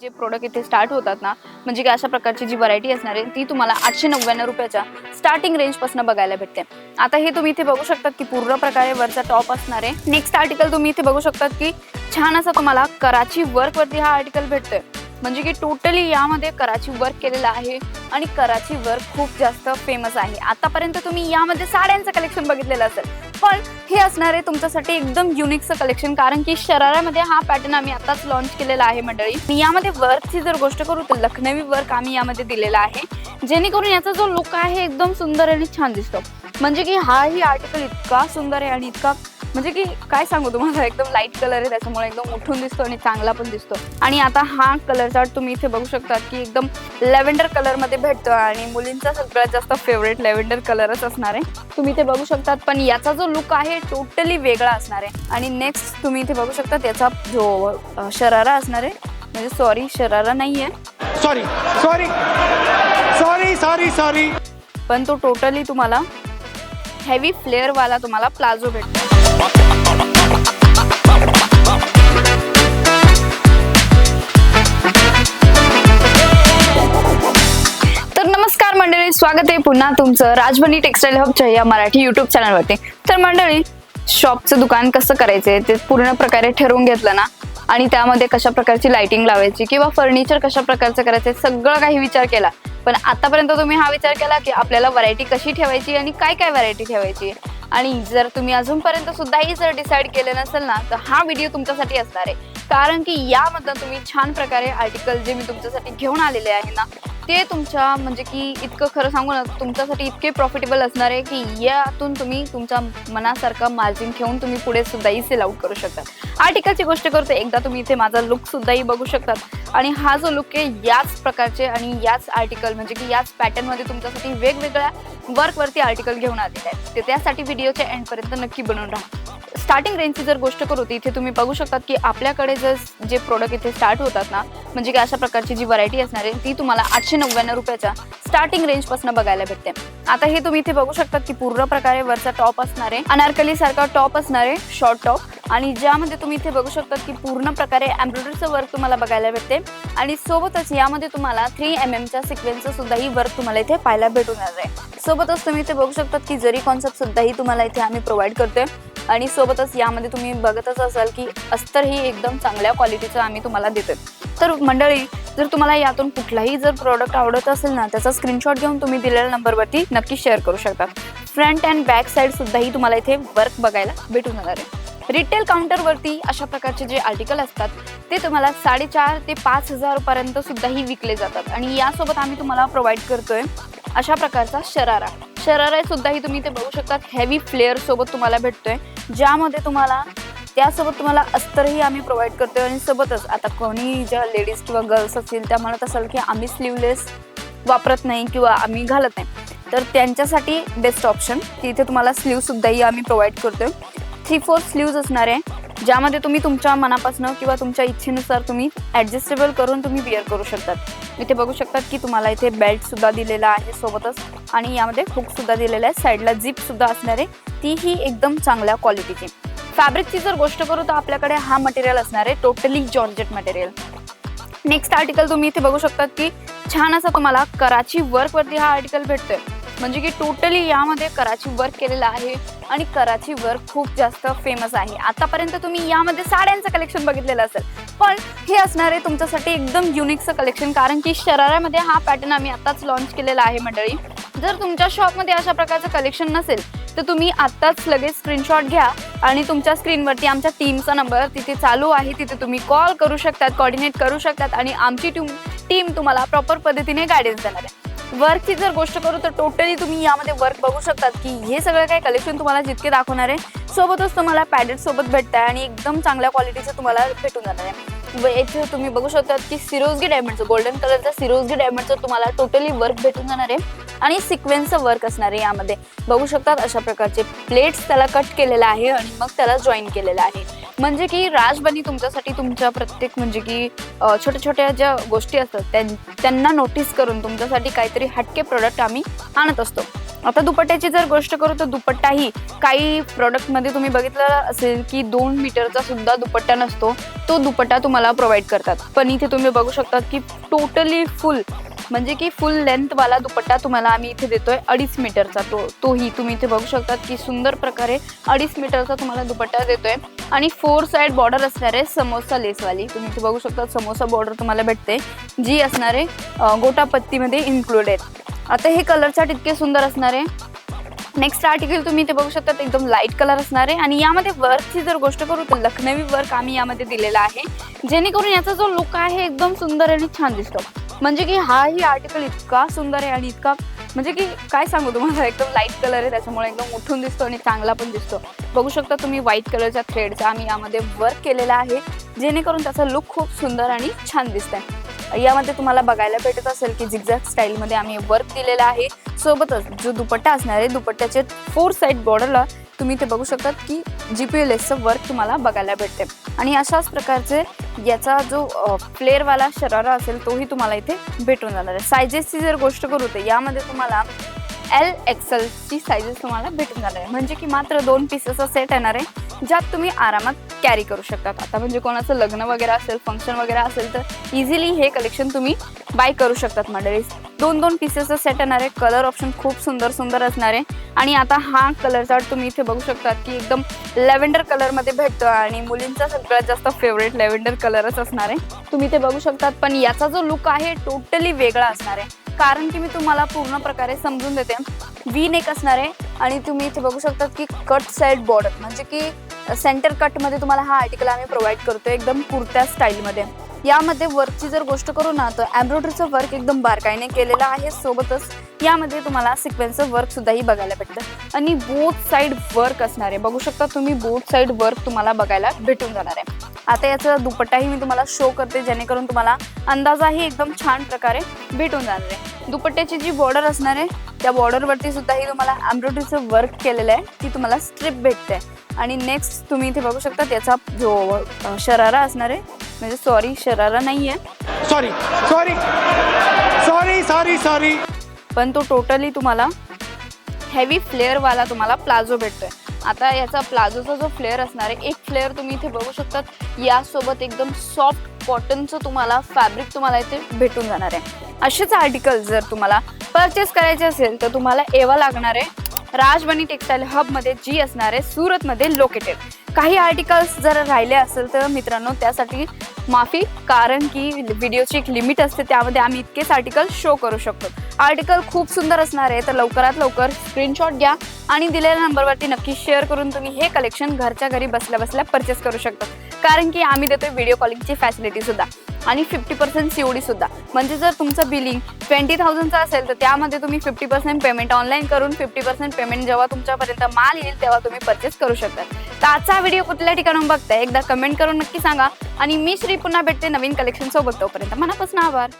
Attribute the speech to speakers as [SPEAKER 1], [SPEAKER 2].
[SPEAKER 1] जे प्रोडक्ट इथे स्टार्ट होतात ना म्हणजे की अशा प्रकारची जी व्हरायटी असणार आहे ती तुम्हाला आठशे नव्याण्णव रुपयाच्या स्टार्टिंग रेंजपासून बघायला भेटते. आता हे तुम्ही इथे बघू शकतात की पूर्ण प्रकारे वरचा टॉप असणार आहे. नेक्स्ट आर्टिकल तुम्ही इथे बघू शकतात की छान असा तुम्हाला कराची वर्कवरती हा आर्टिकल भेटतोय. म्हणजे की टोटली यामध्ये कराची वर्क केलेलं आहे आणि कराची वर्क खूप जास्त फेमस आहे. आतापर्यंत तुम्ही यामध्ये साड्यांचं कलेक्शन बघितलेलं असेल. पण हे असणार आहे तुमच्यासाठी एकदम युनिकचं कलेक्शन कारण की शरारामध्ये हा पॅटर्न आम्ही आताच लॉन्च केलेला आहे मंडळी. आणि यामध्ये वर्कची जर गोष्ट करू तर लखनवी वर्क आम्ही यामध्ये दिलेला आहे. जेणेकरून याचा जो लुक आहे एकदम सुंदर आणि छान दिसतो. म्हणजे की हाही आर्टिकल इतका सुंदर आहे आणि इतका म्हणजे की काय सांगू तुम्हाला एकदम लाइट कलर आहे त्याच्यामुळे एकदम उठून दिसतो आणि चांगला पण दिसतो. आणि आता हा कलर चार्ट तुम्ही इथे बघू शकता की एकदम लेव्हेंडर कलरमध्ये भेटतो आणि मुलींचा सगळ्यात जास्त फेवरेट लेव्हेंडर कलरच असणार आहे. तुम्ही इथे बघू शकतात पण याचा जो लुक आहे टोटली वेगळा असणार आहे. आणि नेक्स्ट तुम्ही इथे बघू शकता त्याचा जो शरारा असणार आहे. म्हणजे सॉरी शरारा नाहीये.
[SPEAKER 2] Sorry sorry sorry sorry sorry
[SPEAKER 1] पण तो टोटली तुम्हाला हेवी फ्लेअर वाला तुम्हाला प्लाझो भेटतो. तर नमस्कार मंडळी स्वागत आहे पुन्हा तुमचं राजबनी टेक्सटाईल हबच्या या मराठी युट्यूब चॅनलवरती तर मंडळी शॉपचं दुकान कसं करायचंय ते पूर्ण प्रकारे ठरवून घेतलं ना? आणि त्यामध्ये कशा प्रकारची लाइटिंग लावायची किंवा फर्निचर कशा प्रकारचं करायचं सगळं काही विचार केला. पण आतापर्यंत तुम्ही हा विचार केला की आपल्याला व्हरायटी कशी ठेवायची आणि काय काय व्हरायटी ठेवायची? आणि जर तुम्ही अजूनपर्यंत सुद्धाही जर डिसाईड केले नसेल ना तर हा व्हिडिओ तुमच्यासाठी असणार आहे. कारण की यामधला तुम्ही छान प्रकारे आर्टिकल जे मी तुमच्यासाठी घेऊन आलेले आहे ना ते तुमच्या म्हणजे की इतकं खरं सांगू ना तुमच्यासाठी इतके प्रॉफिटेबल असणार आहे की यातून तुम्ही तुमच्या मनासारखं मार्जिन ठेवून तुम्ही पुढे सुद्धाही सेल आउट करू शकता. आर्टिकलची गोष्ट करतो. एकदा तुम्ही इथे माझा लुक सुद्धाही बघू शकतात. आणि हा जो लुक आहे याच प्रकारचे आणि याच आर्टिकल म्हणजे की याच पॅटर्नमध्ये तुमच्यासाठी वेगवेगळ्या वर्कवरती आर्टिकल घेऊन आलेले आहेत. ते त्यासाठी व्हिडिओच्या एंडपर्यंत नक्की बनवून राहा. स्टार्टिंग रेंजची जर गोष्ट करू ती इथे तुम्ही बघू शकतात की आपल्याकडे जर जे प्रोडक्ट इथे स्टार्ट होतात ना म्हणजे की अशा प्रकारची जी व्हरायटी असणार आहे ती तुम्हाला आठशे नव्याण्णव रुपयाच्या स्टार्टिंग रेंजपासून बघायला भेटते. आता हे तुम्ही इथे बघू शकतात की पूर्ण प्रकारे वरचा टॉप असणार आहे अनारकली सारखा टॉप असणार आहे शॉर्ट टॉप आणि ज्यामध्ये तुम्ही इथे बघू शकतात की पूर्ण प्रकारे एम्ब्रॉयडरीचं वर्क तुम्हाला बघायला भेटते. आणि सोबतच यामध्ये तुम्हाला थ्री एम एमच्या सिक्वेन्सचं सुद्धाही वर्क तुम्हाला इथे पाहायला भेटून येणार आहे. सोबतच तुम्ही इथे बघू शकतात की जरी कॉन्सेप्ट सुद्धाही तुम्हाला इथे आम्ही प्रोव्हाइड करतोय. आणि सोबतच यामध्ये तुम्ही बघतच असाल की अस्तर ही एकदम चांगल्या क्वालिटीचं आम्ही तुम्हाला देतो तर मंडळी जर तुम्हाला यातून कुठलाही जर प्रॉडक्ट आवडत असेल ना त्याचा स्क्रीनशॉट घेऊन तुम्ही दिलेल्या नंबरवरती नक्की शेअर करू शकता. फ्रंट अँड बॅक साईड सुद्धाही तुम्हाला इथे वर्क बघायला भेटून जाणार आहे. रिटेल काउंटरवरती अशा प्रकारचे जे आर्टिकल असतात ते तुम्हाला साडेचार ते पाच हजारपर्यंत सुद्धाही विकले जातात. आणि यासोबत आम्ही तुम्हाला प्रोव्हाइड करतोय अशा प्रकारचा शरारा. शरारा सुद्धाही तुम्ही ते बघू शकतात हेवी फ्लेअर सोबत तुम्हाला भेटतोय. ज्यामध्ये तुम्हाला त्यासोबत तुम्हाला अस्तरही आम्ही प्रोव्हाइड करतोय आणि सोबतच आता कोणी ज्या लेडीज किंवा गर्ल्स असतील त्या म्हणत असाल की आम्ही स्लीवलेस वापरत नाही किंवा आम्ही घालत नाही. तर त्यांच्यासाठी बेस्ट ऑप्शन की इथे तुम्हाला स्लीव सुद्धाही आम्ही प्रोव्हाइड करतोय. थ्री फोर स्लीव्ज असणार आहे. ज्यामध्ये तुम्ही तुमच्या मनापासून किंवा तुमच्या इच्छेनुसार तुम्ही ऍडजस्टेबल करून तुम्ही विअर करू शकतात. इथे बघू शकतात की तुम्हाला इथे बेल्ट सुद्धा दिलेला आहे सोबतच आणि यामध्ये हुक सुद्धा दिलेला आहे. साईडला झिप सुद्धा असणार आहे. तीही एकदम चांगल्या क्वालिटीची फॅब्रिकची जर गोष्ट करू तर आपल्याकडे हा मटेरियल असणार आहे totally georgette material next article तुम्ही इथे बघू शकतात की छान असा तुम्हाला कराची वर्कवरती हा आर्टिकल भेटतोय. म्हणजे की टोटली यामध्ये कराची वर्क केलेलं आहे आणि कराची वर्क खूप जास्त फेमस आहे. आतापर्यंत तुम्ही यामध्ये साड्यांचं कलेक्शन बघितलेलं असेल पण हे असणार आहे तुमच्यासाठी एकदम युनिकचं कलेक्शन कारण की शरारामध्ये हा पॅटर्न आम्ही आत्ताच लॉन्च केलेला आहे मंडळी. जर तुमच्या शॉपमध्ये अशा प्रकारचं कलेक्शन नसेल तर तुम्ही आत्ताच लगेच स्क्रीनशॉट घ्या आणि तुमच्या स्क्रीनवरती आमच्या टीमचा नंबर तिथे चालू आहे तिथे तुम्ही कॉल करू शकतात कॉर्डिनेट करू शकतात आणि आमची टीम टीम तुम्हाला प्रॉपर पद्धतीने गायडन्स देणार आहे. वर्कची जर गोष्ट करू तर टोटली तुम्ही यामध्ये वर्क बघू शकतात की हे सगळं काही कलेक्शन तुम्हाला जितके दाखवणार आहे सोबतच तुम्हाला पॅडेट सोबत आहे आणि एकदम चांगल्या क्वालिटीचं तुम्हाला भेटून जाणार आहे. याचे तुम्ही बघू शकतात की सिरोजगी डायमंडचं गोल्डन कलरचं सिरोजगी डायमंडचं तुम्हाला टोटली वर्क भेटून जाणार आहे. आणि सिक्वेन्सचं वर्क असणार आहे यामध्ये. बघू शकतात अशा प्रकारचे प्लेट्स त्याला कट केलेला आहे आणि मग त्याला जॉईन केलेलं आहे. म्हणजे की राजबनी तुमच्यासाठी तुमच्या प्रत्येक म्हणजे की छोट्या छोट्या ज्या गोष्टी असतात त्यांना नोटीस करून तुमच्यासाठी काहीतरी हटके प्रोडक्ट आम्ही आणत असतो. आता दुपट्ट्याची जर गोष्ट करू तर दुपट्टाही काही product मध्ये तुम्ही बघितलं असेल की दोन मीटरचा सुद्धा दुपट्टा नसतो. तो दुपट्टा तुम्हाला प्रोव्हाइड करतात. पण इथे तुम्ही बघू शकतात की टोटली फुल म्हणजे की फुल लेंथ वाला दुपट्टा तुम्हाला आम्ही इथे देतोय अडीच मीटरचा. तो तोही तुम्ही इथे बघू शकतात की सुंदर प्रकारे अडीच मीटरचा तुम्हाला दुपट्टा देतोय. आणि फोर साइड बॉर्डर असणार आहे समोसा लेसवाली. तुम्ही इथे बघू शकता समोसा बॉर्डर तुम्हाला भेटते जी असणार आहे गोटापत्तीमध्ये इन्क्लूड आता हे कलर चार्ट इतके सुंदर असणार. आहे नेक्स्ट आर्टिकल तुम्ही इथे बघू शकता एकदम लाइट कलर असणार. आहे आणि यामध्ये वर्कची जर गोष्ट करू तर लखनवी वर्क आम्ही यामध्ये दिलेला आहे. जेणेकरून याचा जो लुक आहे एकदम सुंदर आणि छान दिसतो. म्हणजे की हाही आर्टिकल इतका सुंदर आहे आणि इतका म्हणजे की काय सांगू तुम्हाला एकदम लाइट कलर आहे त्याच्यामुळे एकदम उठून दिसतो आणि चांगला पण दिसतो. बघू शकता तुम्ही व्हाईट कलरच्या थ्रेडचा आम्ही यामध्ये वर्क केलेला आहे जेणेकरून त्याचा लुक खूप सुंदर आणि छान दिसत आहे यामध्ये तुम्हाला बघायला भेटत असेल की झिगझॅग स्टाईलमध्ये आम्ही वर्क दिलेला आहे. सोबतच जो दुपट्टा असणार आहे दुपट्ट्याचे फोर साईड बॉर्डरला तुम्ही ते बघू शकतात की जी पी एल एसचं वर्क तुम्हाला बघायला भेटते. आणि अशाच प्रकारचे याचा जो फ्लेअरवाला शरारा असेल तोही तुम्हाला इथे भेटून जाणार आहे. सायजेसची जर गोष्ट करू तर यामध्ये तुम्हाला एल एक्सलची सायजेस तुम्हाला भेटून जाणार आहे. म्हणजे की मात्र दोन पीसेसचा सेट येणार आहे ज्यात तुम्ही आरामात कॅरी करू शकतात. आता म्हणजे कोणाचं लग्न वगैरे असेल फंक्शन वगैरे असेल तर इझिली हे कलेक्शन तुम्ही बाय करू शकतात मंडळीस दोन दोन पीसेसचा सेट येणार आहे. कलर ऑप्शन खूप सुंदर सुंदर असणार आहे. आणि आता हा कलर चार्ट तुम्ही इथे बघू शकतात की एकदम लेव्हेंडर कलरमध्ये भेटतो आणि मुलींचा सगळ्यात जास्त फेवरेट लॅव्हेंडर कलरच असणार आहे. तुम्ही ते बघू शकतात पण याचा जो लुक आहे टोटली वेगळा असणार आहे. कारण की मी तुम्हाला पूर्ण प्रकारे समजून देते. वी नेक असणार आहे आणि तुम्ही इथे बघू शकतात की कट साईड बॉर्डर म्हणजे की सेंटर कटमध्ये तुम्हाला हा आर्टिकल आम्ही प्रोव्हाइड करतो एकदम कुर्त्या स्टाईलमध्ये यामध्ये वर्कची जर गोष्ट करू ना तर एम्ब्रॉयडरीचं वर्क एकदम बारकाईने केलेलं आहे. सोबतच यामध्ये तुम्हाला सिक्वेन्सचं वर्क सुद्धाही बघायला भेटतं. आणि बोथ साईड वर्क असणार आहे. बघू शकता तुम्ही बोथ साईड वर्क तुम्हाला बघायला भेटून जाणार आहे. आता याचा दुपट्टाही मी तुम्हाला शो करते जेणेकरून तुम्हाला अंदाजाही एकदम छान प्रकारे भेटून जाणार आहे. दुपट्ट्याची जी बॉर्डर असणार आहे त्या बॉर्डरवरती सुद्धाही तुम्हाला एम्ब्रॉयडरीचं वर्क केलेलं आहे ती तुम्हाला स्ट्रिप भेटते. आणि नेक्स्ट तुम्ही इथे बघू शकता त्याचा जो शरारा असणार आहे म्हणजे सॉरी शरारा नाही आहे
[SPEAKER 2] sorry sorry sorry sorry sorry
[SPEAKER 1] पण तो टोटली तुम्हाला हेवी फ्लेअरवाला तुम्हाला प्लाझो भेटतोय. आता याचा प्लाझोचा जो फ्लेअर असणार आहे एक फ्लेअर तुम्ही इथे बघू शकतात. यासोबत एकदम सॉफ्ट कॉटनचं तुम्हाला फॅब्रिक तुम्हाला इथे भेटून जाणार आहे. असेच आर्टिकल जर तुम्हाला परचेस करायचे असेल तर तुम्हाला एवा लागणार आहे. राजबनी टेक्सटाईल हबमध्ये जी असणार आहे सुरतमध्ये लोकेटेड काही आर्टिकल्स जर राहिले असेल तर मित्रांनो त्यासाठी माफी कारण की व्हिडिओची एक लिमिट असते त्यामध्ये आम्ही इतकेच आर्टिकल शो करू शकतो. आर्टिकल खूप सुंदर असणार आहे तर लवकरात लवकर स्क्रीनशॉट घ्या आणि दिलेल्या नंबरवरती नक्की शेअर करून तुम्ही हे कलेक्शन घरच्या घरी बसल्या बसल्या परचेस करू शकता. कारण की आम्ही देतोय व्हिडिओ कॉलिंगची फॅसिलिटी सुद्धा आणि फिफ्टी पर्सेंट सीओडी सुद्धा. म्हणजे जर तुमचं बिलिंग ट्वेंटी थाउजंडचं असेल तर त्यामध्ये तुम्ही फिफ्टी पर्सेंट पेमेंट ऑनलाईन करून फिफ्टी पर्सेंट पेमेंट जेव्हा तुमच्यापर्यंत माल येईल तेव्हा तुम्ही परचेस करू शकता. तर आजचा व्हिडिओ कुठल्या ठिकाणून बघताय? एकदा कमेंट करून नक्की सांगा. आणि मी श्री पुन्हा भेटते नवीन कलेक्शन सोबत तोपर्यंत मनापासून आभार.